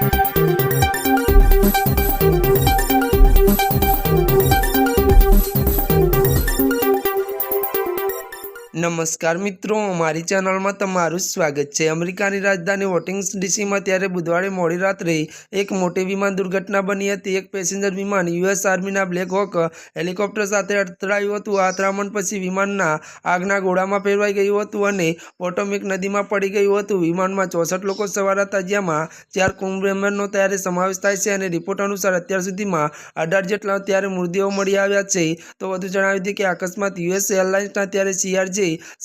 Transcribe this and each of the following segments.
Thank you. નમસ્કાર મિત્રો, મારી ચેનલમાં તમારું સ્વાગત છે. અમેરિકાની રાજધાની વોટિંગ્સ ડીસીમાં ત્યારે બુધવારે મોડી રાત્રે એક મોટી વિમાન દુર્ઘટના બની હતી. એક પેસેન્જર વિમાન યુએસ આર્મીના બ્લેક હોક હેલિકોપ્ટર સાથે અથડાયું હતું. આ અથડામણ પછી વિમાનના આગના ગોળામાં ફેરવાઈ ગયું હતું અને પોટોમિક નદીમાં પડી ગયું હતું. વિમાનમાં ચોસઠ લોકો સવાર હતા, જેમાં ચાર કુંભમેમ્બરનો ત્યારે સમાવેશ થાય છે અને રિપોર્ટ અનુસાર અત્યાર સુધીમાં અઢાર જેટલા ત્યારે મૃતદેહો મળી આવ્યા છે. તો વધુ જણાવી દઈએ કે અકસ્માત યુએસ એરલાઇન્સના ત્યારે સીઆરજી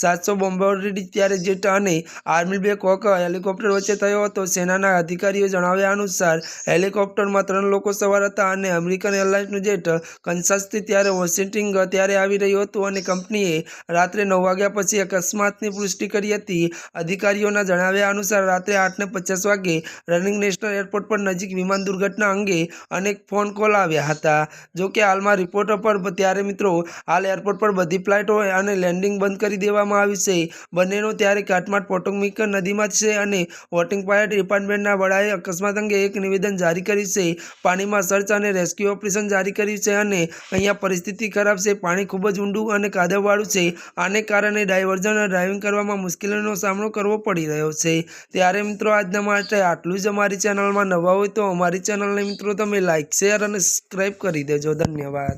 સાતસો બોમ્બર્ડ ત્યારે જેટ અને આર્મી બે કોક હેલિકોપ્ટર વચ્ચે થયો હતો. સેનાના અધિકારીઓ જણાવ્યા અનુસાર હેલિકોપ્ટરમાં ત્રણ લોકો સવાર હતા અને અમેરિકન એરલાઇન્સનું જેટ કંસાસથી ત્યારે વોશિંગ્ટન ત્યારે આવી રહ્યું હતું અને કંપનીએ રાત્રે નવ વાગ્યા પછી અકસ્માતની પુષ્ટિ કરી હતી. અધિકારીઓના જણાવ્યા અનુસાર, રાત્રે આઠને પચાસ વાગે રનિંગ નેશનલ એરપોર્ટ પર નજીક વિમાન દુર્ઘટના અંગે અનેક ફોન કોલ આવ્યા હતા. જોકે હાલમાં રિપોર્ટ પર, ત્યારે મિત્રો, હાલ એરપોર્ટ પર બધી ફ્લાઇટો અને લેન્ડિંગ બંધ કરી દેવામાં આવી છે. બંનેનો ત્યારે કાટમાટ પોટોમિક નદીમાં છે અને વોટિંગ પાયલટ ડિપાર્ટમેન્ટના વડાએ અકસ્માત અંગે એક નિવેદન જારી કર્યું છે. પાણીમાં સર્ચ અને રેસ્ક્યુ ઓપરેશન જારી કર્યું છે અને અહીંયા પરિસ્થિતિ ખરાબ છે. પાણી ખૂબ જ ઊંડું અને કાદવવાળું છે. આને કારણે ડાયવર્ઝન ડ્રાઇવિંગ કરવામાં મુશ્કેલીનો સામનો કરવો પડી રહ્યો છે. ત્યારે મિત્રો, આજના માટે આટલું જ અમારી ચેનલમાં નવા હોય તો અમારી ચેનલને મિત્રો, તમે લાઇક શેર અને સબસ્ક્રાઈબ કરી દેજો. ધન્યવાદ.